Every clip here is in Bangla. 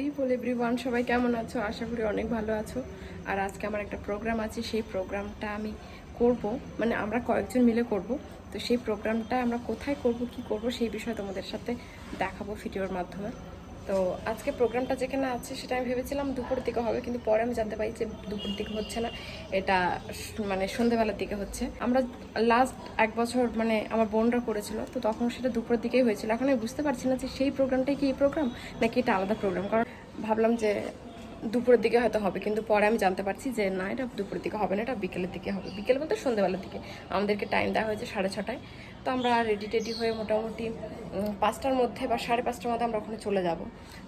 পিপল এভরিওয়ান সবাই কেমন আছো? আশা করি অনেক ভালো আছো। আর আজকে আমার একটা প্রোগ্রাম আছে, সেই প্রোগ্রামটা আমি করব। মানে আমরা কয়েকজন মিলে করব। তো সেই প্রোগ্রামটা আমরা কোথায় করব, কি করব, সেই বিষয়ে তোমাদের সাথে দেখাবো ভিডিওর মাধ্যমে। তো আজকে প্রোগ্রামটা যেখানে আছে, সেটা আমি ভেবেছিলাম দুপুর দিকে হবে, কিন্তু পরে আমি জানতে পারি যে দুপুর দিকে হচ্ছে না। এটা মানে সন্ধ্যেবেলার দিকে হচ্ছে। আমরা লাস্ট এক বছর মানে আমার বোনরা করেছিল, তো তখন সেটা দুপুরের দিকেই হয়েছিল। এখন আমি বুঝতে পারছি না যে সেই প্রোগ্রামটাই কি এই প্রোগ্রাম নাকি এটা আলাদা প্রোগ্রাম কারণ ভাবলাম যে দুপুরের দিকে হয়তো হবে, কিন্তু পরে আমি জানতে পারছি যে না, এটা দুপুরের দিকে হবে না, এটা বিকেলের দিকে হবে। বিকেল বলতে সন্ধ্যেবেলার দিকে। আমাদেরকে টাইম দেওয়া হয়েছে সাড়ে ছটায়। তো আমরা রেডি টেডি হয়ে মোটামুটি পাঁচটার মধ্যে বা সাড়ে পাঁচটার মধ্যে আমরা ওখানে চলে যাব।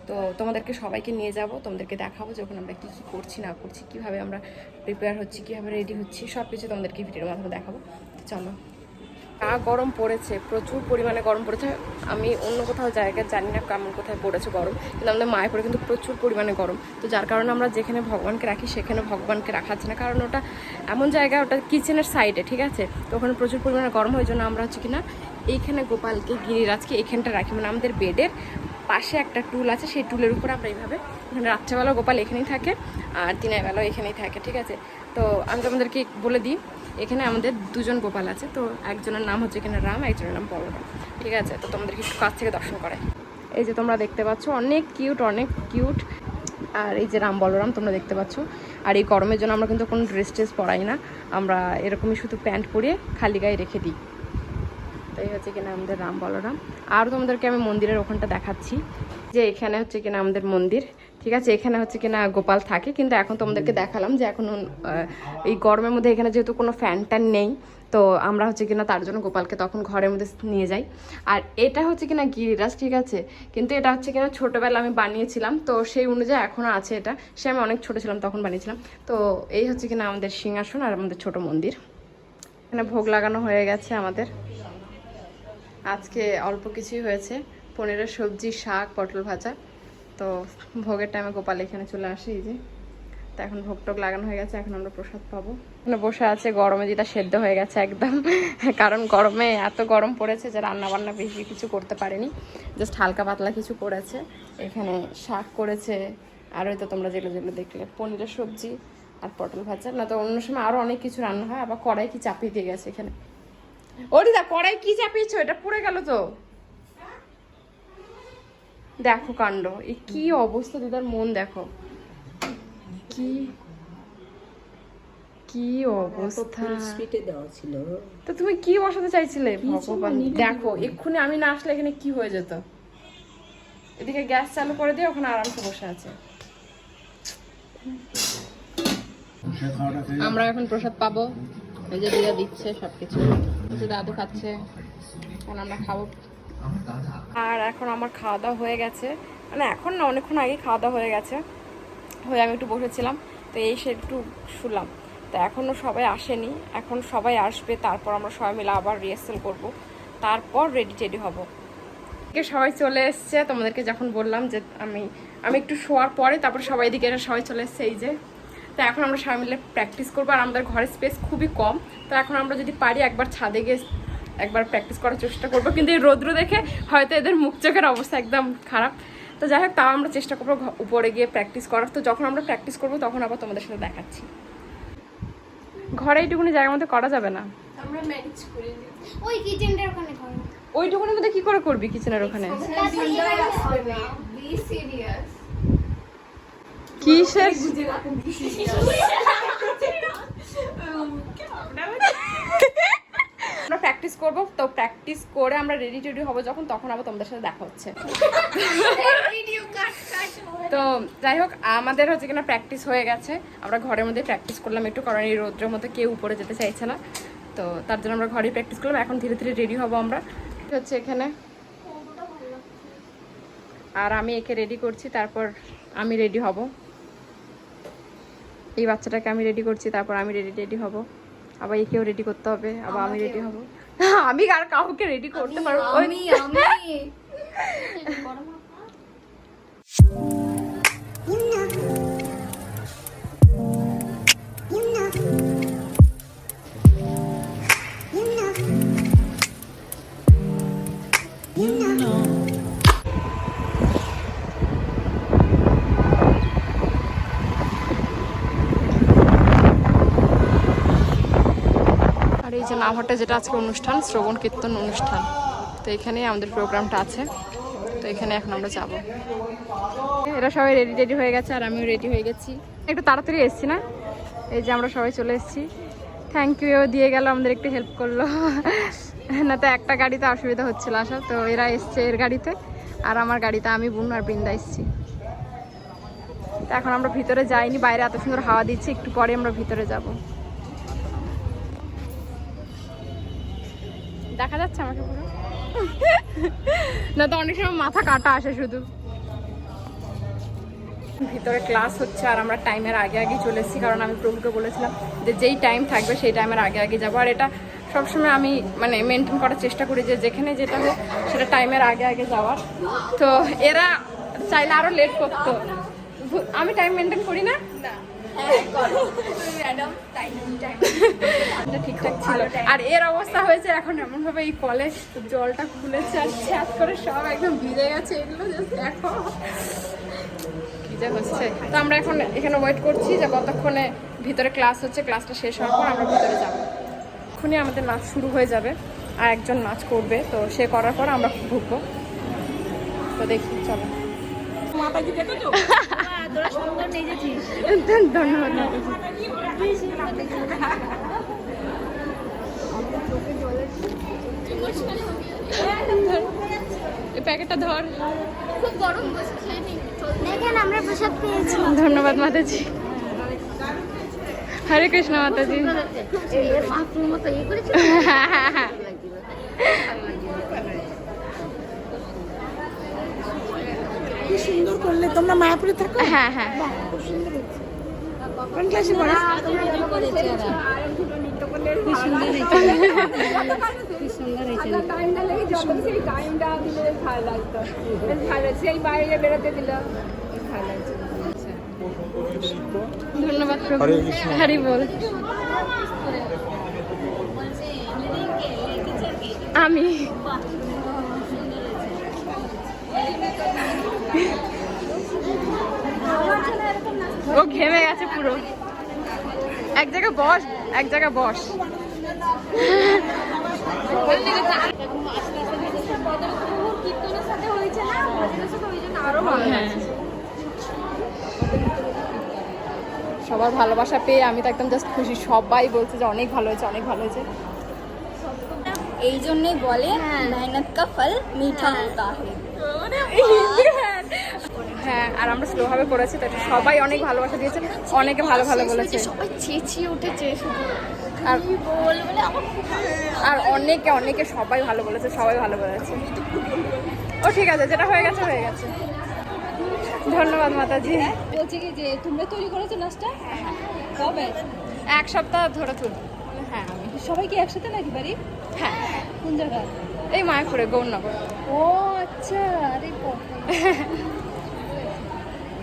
তো তোমাদেরকে সবাইকে নিয়ে যাব, তোমাদেরকে দেখাবো যে ওখানে আমরা কী কী করছি, না করছি, কীভাবে আমরা প্রিপেয়ার হচ্ছি, কীভাবে রেডি হচ্ছি সব কিছু তোমাদেরকে ভিডিওর মাধ্যমে দেখাবো। চলো। যা গরম পড়েছে, প্রচুর পরিমাণে গরম পড়েছে। আমি অন্য কোথাও জায়গায় জানি না কেমন কোথায় পড়েছে গরম, কিন্তু আমাদের মায়াপুরে কিন্তু প্রচুর পরিমাণে গরম। তো যার কারণে আমরা যেখানে ভগবানকে রাখি, সেখানে ভগবানকে রাখা যাচ্ছে না কারণ ওটা এমন জায়গা, ওটা কিচেনের সাইডে ঠিক আছে? তো ওখানে প্রচুর পরিমাণে গরম হয় জন্য আমরা হচ্ছে কিনা এইখানে গোপালকে, গিরিরাজকে এখানটা রাখি। মানে আমাদের বেডের পাশে একটা টুল আছে, সেই টুলের উপর আমরা এইভাবে, এখানে রাত্রেবেলা গোপাল এখানেই থাকে, আর দিনের বেলাও এখানেই থাকে, ঠিক আছে? তো আমি তোমাদেরকে বলে দিই এখানে আমাদের দুজন গোপাল আছে, তো একজনের নাম হচ্ছে এখানে রাম, একজনের নাম বলরাম ঠিক আছে, তো তোমাদের একটু কাছ থেকে দর্শন করে এই যে তোমরা দেখতে পাচ্ছ, অনেক কিউট অনেক কিউট আর এই যে রাম বলরাম, তোমরা দেখতে পাচ্ছ। আর এই গরমের জন্য আমরা কিন্তু কোনো ড্রেস ট্রেস পরাই না। আমরা এরকমই শুধু প্যান্ট পরিয়ে খালি গায়ে রেখে দিই। তো এই হচ্ছে কিনা আমাদের রাম বলরাম। আর তোমাদেরকে আমি মন্দিরের ওখানটা দেখাচ্ছি, যে এখানে হচ্ছে কিনা আমাদের মন্দির। ঠিক আছে, এখানে হচ্ছে কিনা গোপাল থাকে, কিন্তু এখন তোমাদেরকে দেখালাম যে এখন এই গরমের মধ্যে এখানে যেহেতু কোনো ফ্যান ট্যান নেই, তো আমরা হচ্ছে কিনা তার জন্য গোপালকে তখন ঘরের মধ্যে নিয়ে যাই। আর এটা হচ্ছে কিনা গিরিরাজ, ঠিক আছে? কিন্তু এটা হচ্ছে কিনা ছোটোবেলা আমি বানিয়েছিলাম, তো সেই অনুযায়ী এখনও আছে এটা। সে আমি অনেক ছোটো ছিলাম, তখন বানিয়েছিলাম। তো এই হচ্ছে কিনা আমাদের সিংহাসন আর আমাদের ছোট মন্দির। এখানে ভোগ লাগানো হয়ে গেছে আমাদের। আজকে অল্প কিছুই হয়েছে। পনিরের সবজি, শাক, পটল ভাজা। তো ভোগের টাইমে গোপাল এখানে চলে আসে, এই যে। তো এখন ভোগ টোক লাগানো হয়ে গেছে, এখন আমরা প্রসাদ পাবো। এখানে বসে আছে, গরমে যেটা সেদ্ধ হয়ে গেছে একদম। কারণ গরমে এত গরম পড়েছে যে রান্না বান্না বেশি কিছু করতে পারেনি। জাস্ট হালকা পাতলা কিছু করেছে। এখানে শাক করেছে। আর হয়তো তোমরা যেগুলো যেগুলো দেখলে, পনিরের সবজি আর পটল ভাজা। না তো অন্য সময় আরও অনেক কিছু রান্না হয়, আবার কড়াই কি চাপিয়ে দিয়ে গেছে এখানে? ওরিদা কড়াই কি চাপিয়েছো? এটা পুড়ে গেল তো। দেখো কাণ্ড এই কি অবস্থা দিদার মন দেখো। কি কি অবস্থা। স্পিটে ছিল। তো তুমি কি বসাতে চাইছিলে? ভগবান। দেখো এক্ষুনি আমি না আসলে এখানে কি হয়ে যেত? এদিকে গ্যাস চালু করে দিয়ে ওখানে আরামসে বসে আছে। আমরা এখন প্রসাদ পাবো। এই যে দিদা দিচ্ছে এই দাদু খাচ্ছে, এখন আমরা খাব। আর এখন আমার খাওয়া দাওয়া হয়ে গেছে। মানে এখন না, অনেকক্ষণ আগে খাওয়া দাওয়া হয়ে গেছে। হয়ে আমি একটু বসেছিলাম, তো এই সে একটু শুলাম। তো এখনও সবাই আসেনি, এখন সবাই আসবে, তারপর আমরা সবাই মিলে আবার রিহার্সাল করব। তারপর রেডি টেডি হব। সবাই চলে এসছে, তোমাদেরকে যখন বললাম যে আমি আমি একটু শোয়ার পরে, তারপর সবাই এদিকে সবাই চলে এসছে, এই যে। তো এখন আমরা সবাই মিলে প্র্যাকটিস করব। আর আমাদের ঘরের স্পেস খুবই কম। তো এখন আমরা যদি পারি একবার ছাদে গিয়ে একবার প্র্যাকটিস করার চেষ্টা করব। কিন্তু এই রৌদ্র দেখে হয়তো এদের মুখ চোখের অবস্থা একদম খারাপ। তো যাই হোক তাও আমরা চেষ্টা করব ঘ- উপরে গিয়ে প্র্যাকটিস করার। তো যখন আমরা প্র্যাকটিস করব তখন আবার তোমাদের সাথে দেখাচ্ছি। ঘরে এইটুকুনি জায়গার মধ্যে করা যাবে না? আমরা ম্যানেজ করে ওই কিচেনটার ওখানে ওইটুকুনির মধ্যে কি করে করবি কিচেনের ওখানে? বি সিরিয়াস কিসের? আমরা প্র্যাকটিস করব, তো প্র্যাকটিস করে আমরা রেডি টেডি হব যখন, তখন আবার তোমাদের সাথে দেখা হচ্ছে। তো যাই হোক, আমাদের হচ্ছে কিনা প্র্যাকটিস হয়ে গেছে। আমরা ঘরের মধ্যে প্র্যাকটিস করলাম, একটু কারণ এই রৌদ্রের মধ্যে কেউ উপরে যেতে চাইছে না। তো তার জন্য আমরা ঘরেই প্র্যাকটিস করলাম, এখন ধীরে ধীরে রেডি হব আমরা। হচ্ছে এখানে। আর আমি একে রেডি করছি, তারপর আমি রেডি হব। এই বাচ্চাটাকে আমি রেডি করছি তারপর আমি রেডি রেডি হব। আবার একেও রেডি করতে হবে আবার আমি রেডি হব। আমি আর কাউকে রেডি করতে পারব আমি আমি। আমি নামহট্টে যেটা আজকে অনুষ্ঠান, শ্রবণ, কীর্তন অনুষ্ঠান। তো এখানেই আমাদের প্রোগ্রামটা আছে। তো এখানে এখন আমরা যাব। এরা সবাই রেডি রেডি হয়ে গেছে আর আমিও রেডি হয়ে গেছি। একটু তাড়াতাড়ি এসেছি না? এই যে আমরা সবাই চলে এসেছি। থ্যাংক ইউ দিয়ে গেল, আমাদের একটু হেল্প করল। না তো একটা গাড়িতে অসুবিধা হচ্ছিল আসা তো এরা এসছে এর গাড়িতে। আর আমার গাড়িতে আমি, বুন আর বৃন্দা এসছি। তো এখন আমরা ভিতরে যাইনি, বাইরে এত সুন্দর হাওয়া দিচ্ছে, একটু পরে আমরা ভিতরে যাব। দেখা যাচ্ছে আমাকে পুরো। না তো অনেক সময় মাথা কাটা আসে শুধু। ভিতরে ক্লাস হচ্ছে আর আমরা টাইমের আগে আগে চলে এসেছি, কারণ আমি প্রভুকে বলেছিলাম যে যেই টাইম থাকবে সেই টাইমের আগে আগে যাব। আর এটা সবসময় আমি মানে মেনটেন করার চেষ্টা করি যে যেখানে যেটা হোক সেটা টাইমের আগে আগে যাওয়ার। তো এরা চাইলে আরও লেট করতো। আমি টাইম মেনটেন করি না। ঠিকঠাক ছিল। আর এর অবস্থা হয়েছে এখন এমন ভাবে এই কলেজ জলটা খুলেছে আর ছ্যাঁত করে সব একদম ভিজে গেছে এগুলো দেখো। হচ্ছে। তো আমরা এখন এখানে ওয়েট করছি যে কতক্ষণে ভিতরে ক্লাস হচ্ছে ক্লাসটা শেষ হওয়ার পর আমরা ভিতরে যাব। এখনই আমাদের নাচ শুরু হয়ে যাবে আর একজন নাচ করবে তো সে করার পর আমরা ঢুকবো। তো দেখি চলো। ধন্যবাদ প্যাকেটটা ধর। খুব গরম দেখেন আমরা প্রসাদ পেয়েছি। ধন্যবাদ মাতাজি। হরে কৃষ্ণ মাতাজি। ইয়ে হ্যাঁ হ্যাঁ হ্যাঁ কি সুন্দর করলে তোমরা মায়াপুরে থাকো? হ্যাঁ হ্যাঁ। কোন ক্লাসে পড়ো? ধন্যবাদ হরি বল। আমি। ও ঘেমে গেছে পুরো। এক জায়গায় বস এক জায়গায় বস। হ্যাঁ। সবার ভালোবাসা পেয়ে আমি তো একদম জাস্ট খুশি। সবাই বলছে যে অনেক ভালো হয়েছে অনেক ভালো হয়েছে। এই জন্যই বলে মেহনত কা ফল মিঠা হতা है হ্যাঁ আর আমরা স্লো ভাবে করেছি তো সবাই অনেক ভালোবাসা দিয়েছে অনেকে ভালো ভালো বলেছে। সবাই চেঁচিয়ে উঠেছে শুধু। আর আর অনেকে অনেকে সবাই ভালো বলেছে সবাই ভালো বলেছে। ও ঠিক আছে যেটা হয়ে গেছে হয়ে গেছে। ধন্যবাদ মাতাজি। বলছি কি যে তোমরা তৈরি করেছ নাচটা? কবে? এক সপ্তাহ ধরে তুল হ্যাঁ আমি। সবাই কি একসাথে নাকি বাড়ি? হ্যাঁ। কোন জায়গায়? এই মায়াপুরে গৌরনগর। ও আচ্ছা আরে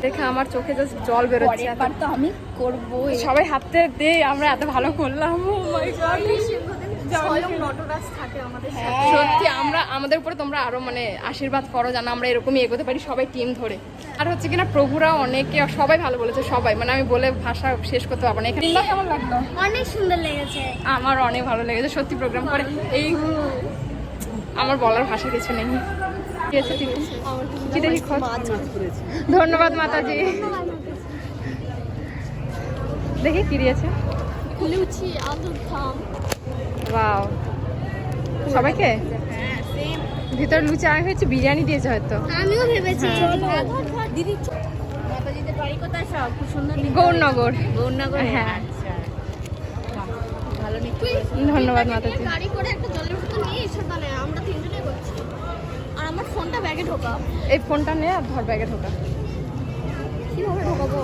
দেখে আমার চোখে জাস্ট জল বেরোচ্ছে। পরের তো আমি করব সবাই হাতে দে আমরা এত ভালো করলাম। Oh সত্যি আমরা আমাদের উপরে তোমরা আরও মানে আশীর্বাদ করো যেন আমরা এরকমই এগোতে পারি সবাই টিম ধরে। আর হচ্ছে কিনা প্রভুরা অনেকে সবাই ভালো বলেছে সবাই। মানে আমি বলে ভাষা শেষ করতে পারব না। এখানে কেমন লাগল? অনেক সুন্দর লেগেছে। আমার অনেক ভালো লেগেছে সত্যি প্রোগ্রাম করে। এই আমার বলার ভাষা কিছু নেই। ধন্যবাদ মাতাজি। দেখি কি দিয়েছে। লুচি আলুর থাম ওয়াও। সবাইকে? ভিতরে লুচি আমি হয়েছে বিরিয়ানি দিয়েছে হয়তো। আমিও ভেবেছি। দিদি মাতাজিদের বাড়ি কোথায় সব? খুব সুন্দর গৌরনগর। গৌরনগর? হ্যাঁ। আচ্ছা। ভালো ধন্যবাদ মাতাজি। গাড়ি করে একটা জলের বোতল নিয়ে এসে তাহলে। আমরা তিনজনে আর ফোনটা ব্যাগে ঢোকা। এই ফোনটা নে আর ধর ব্যাগে ঢোকা। কীভাবে ঢোকাবো?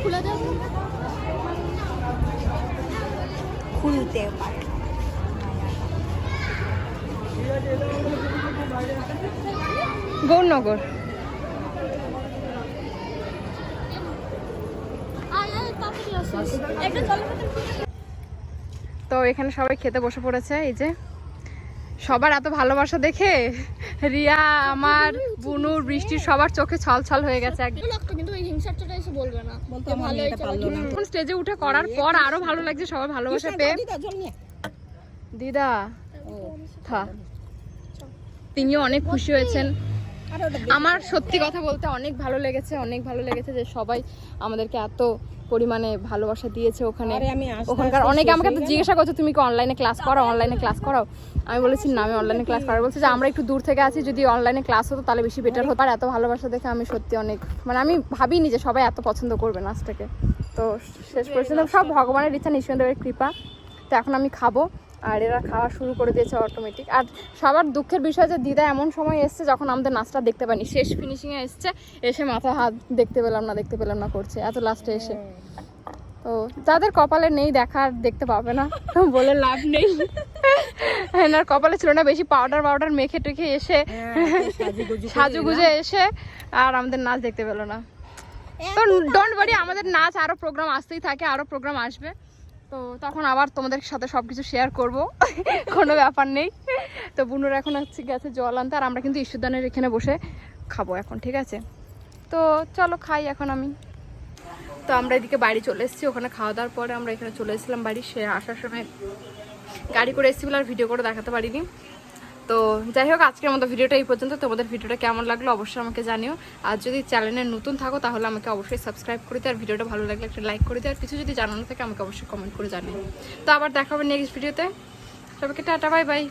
খুলে দেবো? খুলতে পারে। গৌরনগর। তো এখানে সবাই খেতে বসে পড়েছে এই যে। সবার এত ভালোবাসা দেখে রিয়া আমার বুনু বৃষ্টির সবার চোখে ছল ছল হয়ে গেছে একদম কিন্তু ওই হিংসাটা এসে বলবে না। বলতো আমার মেয়েটা পারল না। স্টেজে উঠে করার পর আরও ভালো লাগছে সবার ভালোবাসা পেয়ে। দিদা দিদা। থা। তিনিও অনেক খুশি হয়েছেন। আমার সত্যি কথা বলতে অনেক ভালো লেগেছে অনেক ভালো লেগেছে যে সবাই আমাদেরকে এত পরিমাণে ভালোবাসা দিয়েছে ওখানে। ওখানকার অনেকে আমাকে তো জিজ্ঞাসা করছে তুমি কি অনলাইনে ক্লাস করো? অনলাইনে ক্লাস করাও আমি বলেছি না আমি অনলাইনে ক্লাস করার বলছে যে আমরা একটু দূর থেকে আছি যদি অনলাইনে ক্লাস হতো তাহলে বেশি বেটার হতো। আর এত ভালোবাসা দেখে আমি সত্যি অনেক মানে আমি ভাবিনি যে সবাই এত পছন্দ করবে নাচটাকে। তো শেষ পর্যন্ত সব ভগবানের ইচ্ছা নিঃসন্দেহের কৃপা। তো এখন আমি খাব। আর এরা খাওয়া শুরু করে দিয়েছে অটোমেটিক আর সবার দুঃখের বিষয় যে দিদা এমন সময় এসছে যখন আমাদের নাচটা দেখতে পাইনি শেষ ফিনিশিংয়ে এসছে এসে মাথা হাত দেখতে পেলাম না দেখতে পেলাম না করছে এত লাস্টে এসে। তো যাদের কপালে নেই দেখার দেখতে পাবে না বলে লাভ নেই। এনার কপালে ছিল না বেশি পাউডার পাউডার মেখে টেখে এসে সাজু গুজে এসে আর আমাদের নাচ দেখতে পেল না। তো ডোন্ট ওয়ারি আমাদের নাচ আরও প্রোগ্রাম আসতেই থাকে আরও প্রোগ্রাম আসবে। তো তখন আবার তোমাদের সাথে সব কিছু শেয়ার করব। কোনো ব্যাপার নেই। তো বুনুর এখন হচ্ছে গেছে জল আনতে, আর আমরা কিন্তু ঈশ্বরদানের এখানে বসে খাব এখন, ঠিক আছে? তো চলো খাই এখন আমি। তো আমরা এদিকে বাড়ি চলে এসেছি, ওখানে খাওয়া দাওয়ার পরে আমরা এখানে চলে এসেছিলাম বাড়ি। সে আসার সময় গাড়ি করে এসেছি বলে আর ভিডিও করে দেখাতে পারিনি। তো যাই হোক, আজকের মতো ভিডিওটা এই পর্যন্ত। তোমাদের ভিডিওটা কেমন লাগল অবশ্যই আমাকে জানিও। আর যদি চ্যানেলে নতুন থাকো, তাহলে আমাকে অবশ্যই সাবস্ক্রাইব করে দিও। আর ভিডিওটা ভালো লাগলে একটা লাইক করে দিও। আর কিছু যদি জানানো থাকে, আমাকে অবশ্যই কমেন্ট করে জানিও। তো আবার দেখা হবে নেক্সট ভিডিওতে সবাইকে টাটা বাই বাই